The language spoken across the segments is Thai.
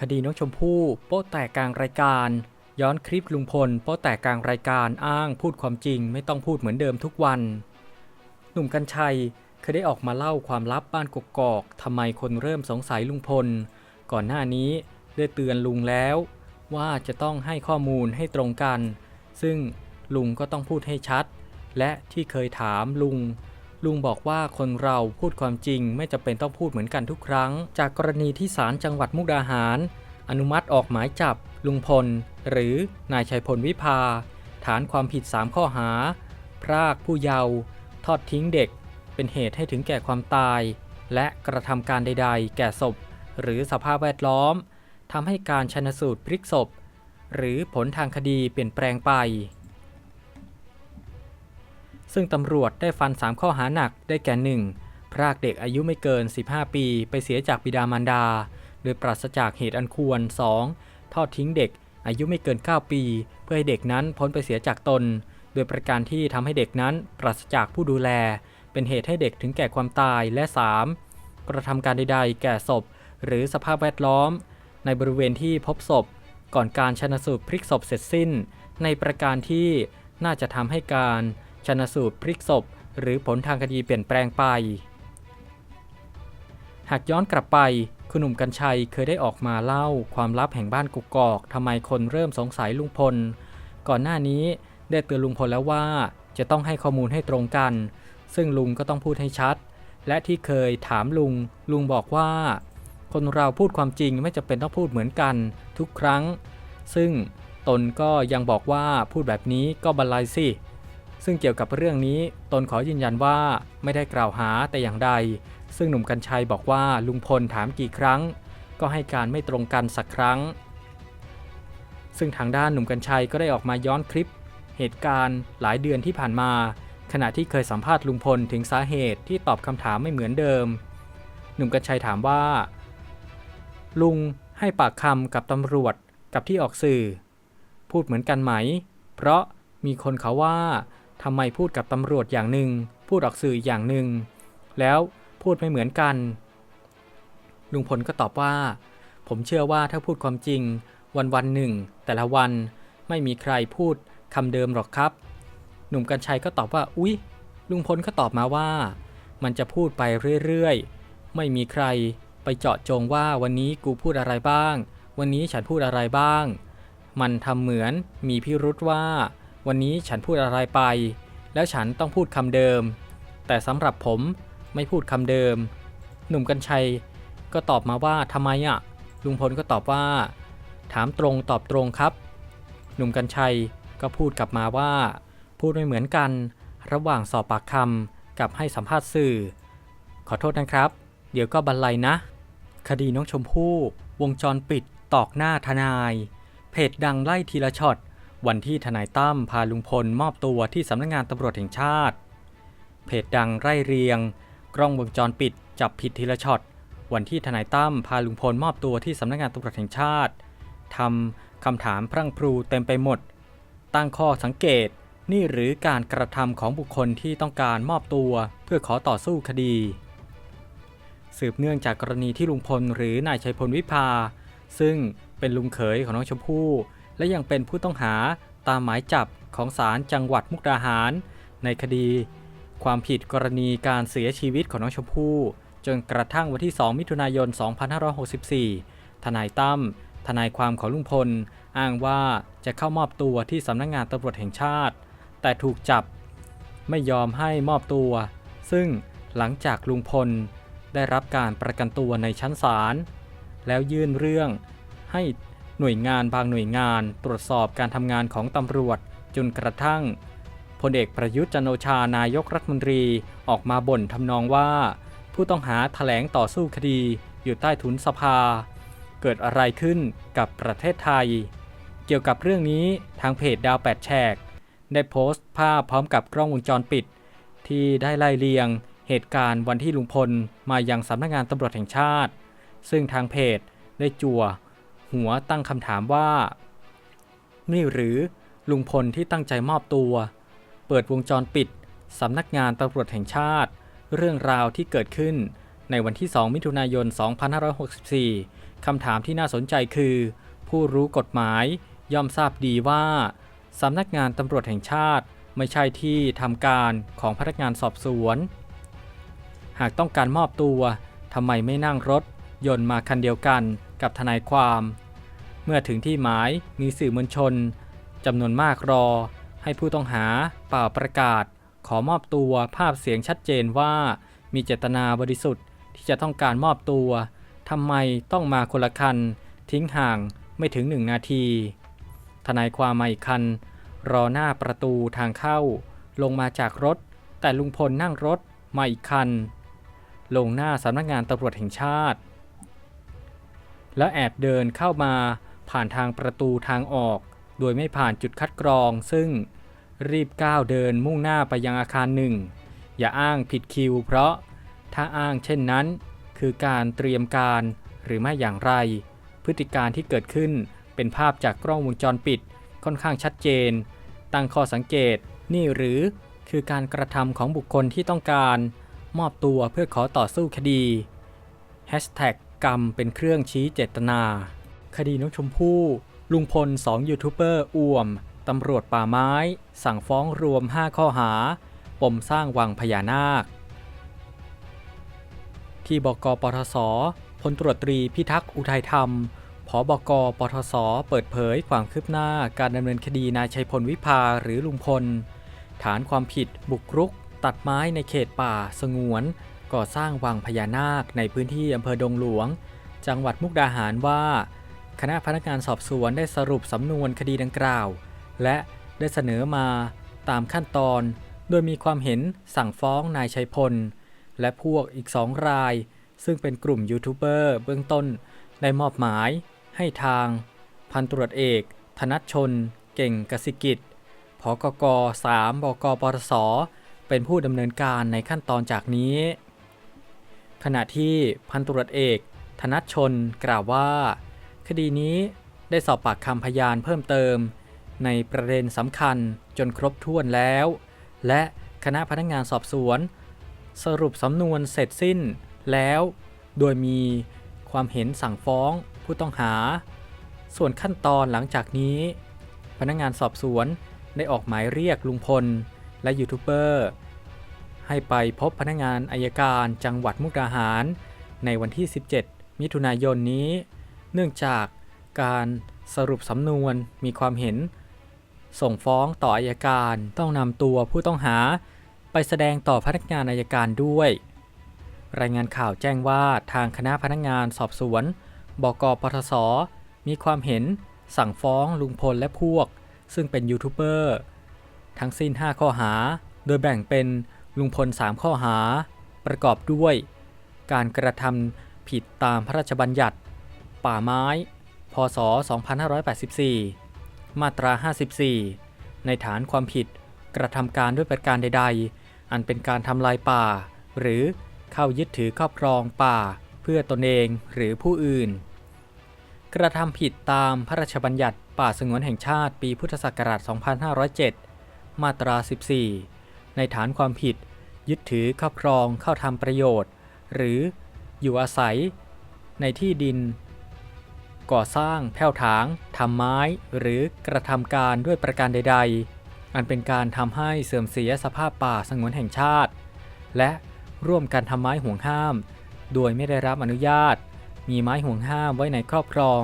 คดีน้องชมพู่โป๊ะแตกกลางรายการ ย้อนคลิปลุงพลโป๊ะแตกกลางรายการอ้างพูดความจริงไม่ต้องพูดเหมือนเดิมทุกวัน หนุ่มกัญชัยเคยได้ออกมาเล่าความลับบ้านกกอกทำไมคนเริ่มสงสัยลุงพล ก่อนหน้านี้ได้เตือนลุงแล้ว ว่าจะต้องให้ข้อมูลให้ตรงกัน ซึ่งลุงก็ต้องพูดให้ชัด และที่เคยถามลุง ลุงบอกว่าคนเราพูดความจริงไม่จำเป็นต้องพูดเหมือนกันทุกครั้ง จากกรณีที่ศาลจังหวัดมุกดาหาร อนุมัติออกหมายจับ ลุงพล หรือนายชัยพลวิภา ฐานความผิด 3 ข้อหา พรากผู้เยาว์ทอดทิ้งเด็ก เป็นเหตุให้ถึงแก่ความตาย และกระทำการใด ๆ แก่ศพ หรือสภาพแวดล้อมทำให้การชนสูตรพลิกศพ หรือผลทางคดีเปลี่ยนแปลงไป ซึ่งตำรวจได้ฟัน 3 ข้อหาหนักได้แก่ 1. พรากเด็กอายุไม่เกิน 15 ปี ไปเสียจากบิดามารดา โดยปราศจากเหตุอันควร 2. ทอดทิ้งเด็กอายุไม่เกิน 9 ปี เพื่อให้เด็กนั้นพ้นไปเสียจากตน โดยประการที่ทำให้เด็กนั้นปราศจากผู้ดูแล เป็นเหตุให้เด็กถึงแก่ความตายและ 3. กระทำการใดๆ แก่ศพ หรือสภาพแวดล้อม ในบริเวณที่พบศพ ก่อนการชนะสูตรพลิกศพเสร็จสิ้น ในประการที่น่าจะทำให้การ ชนสูตรพลิกศพ หรือผลทางคดีเปลี่ยนแปลงไป หากย้อนกลับไปคุณหนุ่มกัญชัยเคยได้ออกมาเล่าความลับแห่งบ้านกุกกอกทำไมคนเริ่มสงสัยลุงพล ก่อนหน้านี้ได้เตือนลุงพลแล้วว่าจะต้องให้ข้อมูลให้ตรงกัน ซึ่งลุงก็ต้องพูดให้ชัด และที่เคยถามลุง ลุงบอกว่า คนเราพูดความจริงไม่จำเป็นต้องพูดเหมือนกันทุกครั้ง ซึ่งตนก็ยังบอกว่าพูดแบบนี้ก็บรรลัยสิ ซึ่งเกี่ยวกับเรื่องนี้ตนขอยืนยันว่าไม่ได้กล่าวหาแต่อย่างใด ซึ่งหนุ่มกัญชัยบอกว่าลุงพลถามกี่ครั้ง ก็ให้การไม่ตรงกันสักครั้ง ซึ่งทางด้านหนุ่มกัญชัยก็ได้ออกมาย้อนคลิป เหตุการณ์หลายเดือนที่ผ่านมา ขณะที่เคยสัมภาษณ์ลุงพลถึงสาเหตุที่ตอบคำถามไม่เหมือนเดิม หนุ่มกัญชัยถามว่า ลุงให้ปากคำกับตำรวจกับที่ออกสื่อ พูดเหมือนกันไหม เพราะมีคนเขาว่า ทำไมพูดกับตำรวจอย่างหนึ่ง พูดออกสื่ออีกอย่างหนึ่ง แล้วพูดไม่เหมือนกัน ลุงพลก็ตอบว่า ผมเชื่อว่าถ้าพูดความจริง วันวันหนึ่ง แต่ละวันไม่มีใครพูดคำเดิมหรอกครับ หนุ่มกัญชัยก็ตอบว่า อุ๊ย ลุงพลก็ตอบมาว่า มันจะพูดไปเรื่อยๆ ไม่มีใครไปเจาะจงว่าวันนี้กูพูดอะไรบ้าง วันนี้ฉันพูดอะไรบ้าง มันทำเหมือนมีพิรุษว่า วันนี้ฉันพูดอะไรไป แล้วฉันต้องพูดคำเดิม แต่สำหรับผมไม่พูดคำเดิม หนุ่มกัญชัยก็ตอบมาว่าทำไมอะ ลุงพลก็ตอบว่า ถามตรงตอบตรงครับ หนุ่มกัญชัยก็พูดกลับมาว่า พูดไม่เหมือนกัน ระหว่างสอบปากคำกับให้สัมภาษณ์สื่อ ขอโทษนะครับ เดี๋ยวก็บรรลัยนะ คดีน้องชมพู่ วงจรปิด ตอกหน้าทนาย เพจดังไล่ทีละช็อต วันที่ทนายตั้มพาลุงพลมอบตัวที่สำนักงงานตำรวจแห่งชาติ เพจดังไล่เรียง กล้องวงจรปิดจับผิดทีละช็อต วันที่ทนายตั้มพาลุงพลมอบตัวที่สำนักงานตำรวจแห่งชาติทำคำถามพรั่งพรูเต็มไปหมด ตั้งข้อสังเกตนี่หรือการกระทำของบุคคลที่ต้องการมอบตัวเพื่อขอต่อสู้คดี สืบเนื่องจากกรณีที่ลุงพลหรือนายชัยพลวิภา ซึ่งเป็นลุงเขยของน้องชมพู่ และยังเป็นผู้ต้องหาตามหมายจับของศาลจังหวัดมุกดาหาร ในคดี ความผิดกรณีการเสียชีวิตของน้องชมพู่ จนกระทั่งวันที่ 2 มิถุนายน 2564 ทนายตั้มทนายความของลุงพล อ้างว่าจะเข้ามอบตัวที่สำนักงงานตำรวจแห่งชาติ แต่ถูกจับไม่ยอมให้มอบตัว ซึ่งหลังจากลุงพลได้รับการประกันตัวในชั้นศาลแล้วยื่นเรื่องให้ หน่วยงานบางหน่วยงานตรวจสอบการทำงานของตำรวจจนกระทั่งพลเอกประยุทธ์จันโอชานายกรัฐมนตรีออกมาบ่นทำนองว่า ผู้ต้องหาแถลงต่อสู้คดีอยู่ใต้ทุนสภา เกิดอะไรขึ้นกับประเทศไทย เกี่ยวกับเรื่องนี้ทางเพจดาวแปดแฉก ได้โพสต์ภาพพร้อมกับกล้องวงจรปิด ที่ได้ไล่เลียง เหตุการณ์วันที่ลุงพลมายังสำนักงานตำรวจแห่งชาติ ซึ่งทางเพจได้จั่ว หัวตั้งคำถามว่า นี่หรือลุงพลที่ตั้งใจมอบตัว เปิดวงจรปิดสำนักงานตำรวจแห่งชาติ เรื่องราวที่เกิดขึ้นในวันที่ 2 มิถุนายน 2564 คำถามที่น่าสนใจคือ ผู้รู้กฎหมายย่อมทราบดีว่าสำนักงานตำรวจแห่งชาติไม่ใช่ที่ทำการของพนักงานสอบสวน หากต้องการมอบตัวทำไมไม่นั่งรถ ยนต์มาคันเดียวกันกับทนายความ เมื่อถึงที่หมายมีสื่อมวลชนจำนวนมากรอ ให้ผู้ต้องหาเป่าประกาศ ขอมอบตัวภาพเสียงชัดเจนว่า มีเจตนาบริสุทธิ์ที่จะต้องการมอบตัวทำไมต้องมาคนละคัน ทิ้งห่างไม่ถึงหนึ่งนาที ทนายความมาอีกคัน รอหน้าประตูทางเข้า ลงมาจากรถ แต่ลุงพลนั่งรถมาอีกคัน ลงหน้าสำนักงานตำรวจแห่งชาติ แล้วแอบเดินเข้ามาผ่านทางประตูทางออก โดยไม่ผ่านจุดคัดกรอง ซึ่งรีบก้าวเดินมุ่งหน้าไปยังอาคารหนึ่ง อย่าอ้างผิดคิว เพราะถ้าอ้างเช่นนั้น คือการเตรียมการหรือไม่อย่างไร พฤติการที่เกิดขึ้นเป็นภาพจากกล้องวงจรปิดค่อนข้างชัดเจน ตั้งข้อสังเกตนี่หรือคือการกระทำของบุคคลที่ต้องการ มอบตัวเพื่อขอต่อสู้คดี Hashtag กรรมเป็นเครื่องชี้เจตนา คดีน้องชมพู่ ลุงพล2ยูทูบเบอร์อ่วม ตำรวจป่าไม้ สั่งฟ้องรวม 5 ข้อหา ปมสร้างวังพญานาค ที่บกปทศพลตรวจตรีพิทักษ์อุทัยธรรมผบกปทศเปิดเผยความคืบหน้าการดำเนินคดีนายชัยพลวิภาหรือลุงพล ฐานความผิดบุกรุก ตัดไม้ในเขตป่าสงวน ก่อสร้างวังพญานาคในพื้นที่อำเภอดงหลวง จังหวัดมุกดาหารว่า คณะพนักงานสอบสวนได้สรุปสำนวนคดีดังกล่าว และได้เสนอมาตามขั้นตอน โดยมีความเห็นสั่งฟ้องนายชัยพล และพวกอีกสองราย ซึ่งเป็นกลุ่มยูทูบเบอร์เบื้องต้นได้มอบหมาย ให้ทาง พันตรวจเอก ธนัชชน เก่งกสิกิจผกก 3 บกปทศเป็นผู้ดำเนินการในขั้นตอนจากนี้ ขณะที่พันตรเอก ธนัชชนกล่าวว่า คดีนี้ได้สอบปากคำพยานเพิ่มเติม ในประเด็นสำคัญจนครบถ้วนแล้ว และคณะพนักงานสอบสวน สรุปสำนวนเสร็จสิ้นแล้ว โดยมีความเห็นสั่งฟ้องผู้ต้องหา ส่วนขั้นตอนหลังจากนี้ พนักงานสอบสวนได้ออกหมายเรียกลุงพล และยูทูบเบอร์ ให้ไปพบพนักงานอายการจังหวัดมุกดาหาร ในวันที่ 17 มิถุนายนนี้ เนื่องจากการสรุปสำนวนมีความเห็น ส่งฟ้องต่ออายการต้องนำตัวผู้ต้องหา ไปแสดงต่อพนักงานอายการด้วย รายงานข่าวแจ้งว่าทางคณะพนักงานสอบสวน บกปทศมีความเห็นสั่งฟ้องลุงพลและพวก ซึ่งเป็นยูทูบเบอร์ทั้งสิ้น 5 ข้อหา โดยแบ่งเป็น ลุงพล 3 ข้อหา ประกอบด้วย การกระทำผิดตามพระราชบัญญัติ ป่าไม้ พศ 2584 มาตรา 54 ในฐานความผิดกระทำการด้วยประการใด ๆ อันเป็นการทำลายป่า หรือเข้ายึดถือครอบครองป่า เพื่อตนเองหรือผู้อื่น กระทำผิดตามพระราชบัญญัติป่าสงวนแห่งชาติปีพุทธศักราช 2507 มาตรา 14 ในฐานความผิด ยึดถือครอบครองเข้าทำประโยชน์ หรืออยู่อาศัย ในที่ดิน ก่อสร้างแผ่วถางทำไม้ หรือกระทำการด้วยประการใด ๆ อันเป็นการทำให้เสื่อมเสียสภาพป่าสงวนแห่งชาติ และร่วมกันทำไม้ห่วงห้าม โดยไม่ได้รับอนุญาต มีไม้ห่วงห้ามไว้ในครอบครอง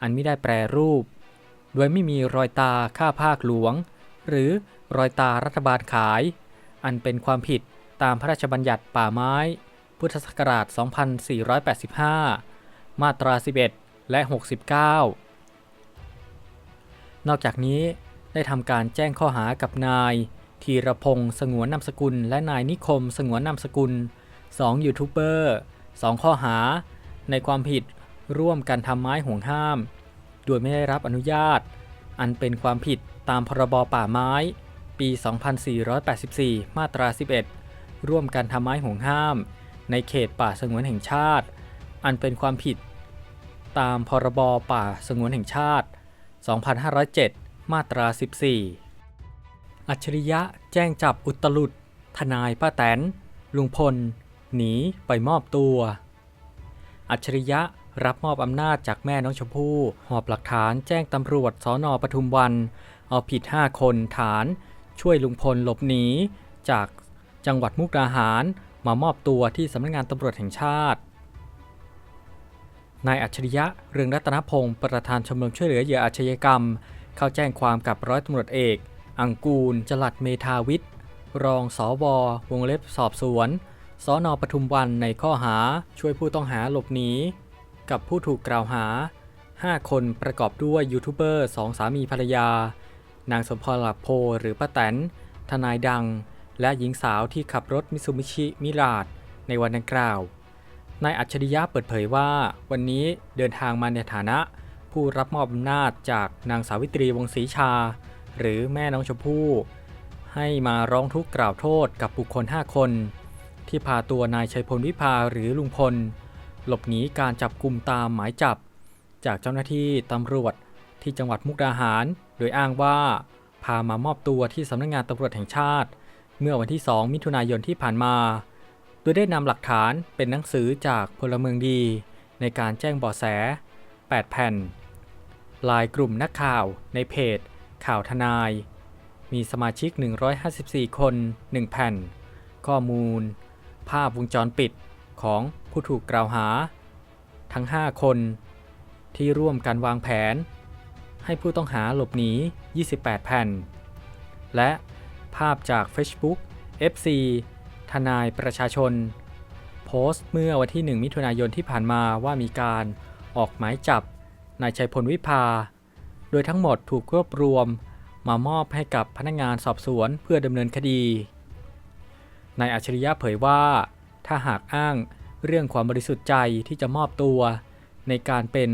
อันไม่ได้แปรรูป โดยไม่มีรอยตาค่าภาคหลวง หรือรอยตารัฐบาลขาย อันเป็นความผิด ตามพระราชบัญญัติป่าไม้ พุทธศักราช 2485 มาตรา 11 และ 69 นอกจากนี้ได้ทำการแจ้งข้อหากับนายธีรพงษ์สงวนนามสกุล และนายนิคม สงวนนามสกุล 2 ยูทูบเบอร์ 2 ข้อหา ในความผิดร่วมกันทำไม้ห่วงห้าม โดยไม่ได้รับอนุญาต อันเป็นความผิดตามพรบป่าไม้ ปี 2484 มาตรา 11 ร่วมกันทำไม้ห่วงห้าม ในเขตป่าสงวนแห่งชาติ อันเป็นความผิด ตามพรบป่าสงวนแห่งชาติ 2507 มาตรา 14 อัจฉริยะแจ้งจับอุตลุดทนายป้าแตน ลุงพล หนีไปมอบตัว อัจฉริยะรับมอบอำนาจจากแม่น้องชมพู่ หอบหลักฐานแจ้งตำรวจสอนอปทุมวัน เอาผิด 5 คนฐาน ช่วยลุงพลหลบหนีจาก จังหวัดมุกดาหาร มามอบตัวที่สำนักงานตำรวจแห่งชาติ นายอัจฉริยะเรืองรัตนพงศ์ประธานชมรมช่วยเหลือเหยื่ออาชญากรรม เข้าแจ้งความกับร้อยตำรวจเอก อังกูล จลัดเมธาวิทย์ รองสววงเล็บสอบสวนสอนอปทุมวันในข้อหาช่วยผู้ต้องหาหลบหนีกับผู้ถูกกล่าวหา 5 คนประกอบด้วยยูทูบเบอร์สองสามีภรรยา นางสมพรหลับโพหรือป้าแตน ทนายดัง และหญิงสาวที่ขับรถมิซูมิชิมิราดในวันดังกล่าวนายอัจฉริยะเปิดเผยว่า วันนี้เดินทางมาในฐานะ ผู้รับมอบอำนาจจากนางสาวิตรีวงศรีชา หรือแม่น้องชมพู่ ให้มาร้องทุกข์กล่าวโทษกับบุคคล 5 คน ที่พาตัวนายชัยพลวิภาหรือลุงพล หลบหนีการจับกลุ่มตามหมายจับ จากเจ้าหน้าที่ตำรวจที่จังหวัดมุกดาหาร โดยอ้างว่า พามามอบตัวที่สำนักงานตำรวจแห่งชาติ เมื่อวันที่ 2 มิถุนายนที่ผ่านมา โดยได้นำหลักฐานเป็นหนังสือจากพลเมืองดี ในการแจ้งบาะแส 8 แผ่น ลายกลุ่มนักข่าวในเพจ ข่าวทนาย มีสมาชิก 154 คน 1 แผ่น ข้อมูล ภาพวงจรปิดของผู้ถูกกล่าวหา ทั้ง 5 คน ที่ร่วมกันวางแผน ให้ผู้ต้องหาหลบหนี 28 แผ่น และ ภาพจาก Facebook FC ทนายประชาชน โพสต์เมื่อวันที่ 1 มิถุนายนที่ผ่านมาว่ามีการออกหมายจับนายชัยพลวิภา โดยทั้งหมดถูกรวบรวมมามอบให้กับพนักงานสอบสวนเพื่อดำเนินคดีนายอัจฉริยะเผยว่า ถ้าหากอ้างเรื่องความบริสุทธิ์ใจที่จะมอบตัว ในการเป็น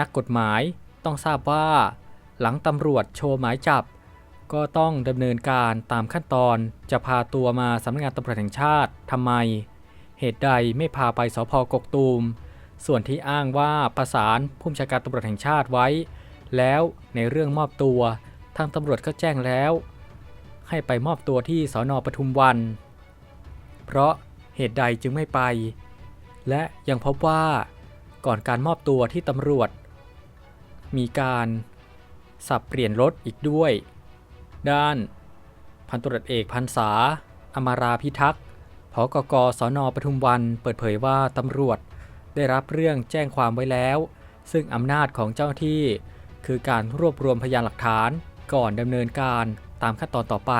นักกฎหมายต้องทราบว่า หลังตำรวจโชว์หมายจับ ก็ต้องดำเนินการตามขั้นตอนจะพาตัวมาสำนักงานตำรวจแห่งชาติทำไม เหตุใดไม่พาไปสพกกตูม ส่วนที่อ้างว่าประสานผู้บัญชาการตำรวจแห่งชาติไว้ แล้วในเรื่องมอบตัว ทางตำรวจก็แจ้งแล้ว ให้ไปมอบตัวที่สอนอปทุมวัน เพราะเหตุใดจึงไม่ไป และยังพบว่าก่อนการมอบตัวที่ตำรวจ มีการสับเปลี่ยนรถอีกด้วย ด้าน พันตรวจเอกพันษา อมาราพิทักษ์ผกกสนปทุมวันเปิดเผยว่าตำรวจได้รับเรื่องแจ้งความไว้แล้ว ซึ่งอำนาจของเจ้าที่ คือการรวบรวมพยานหลักฐานก่อนดำเนินการตามขั้นตอนต่อไป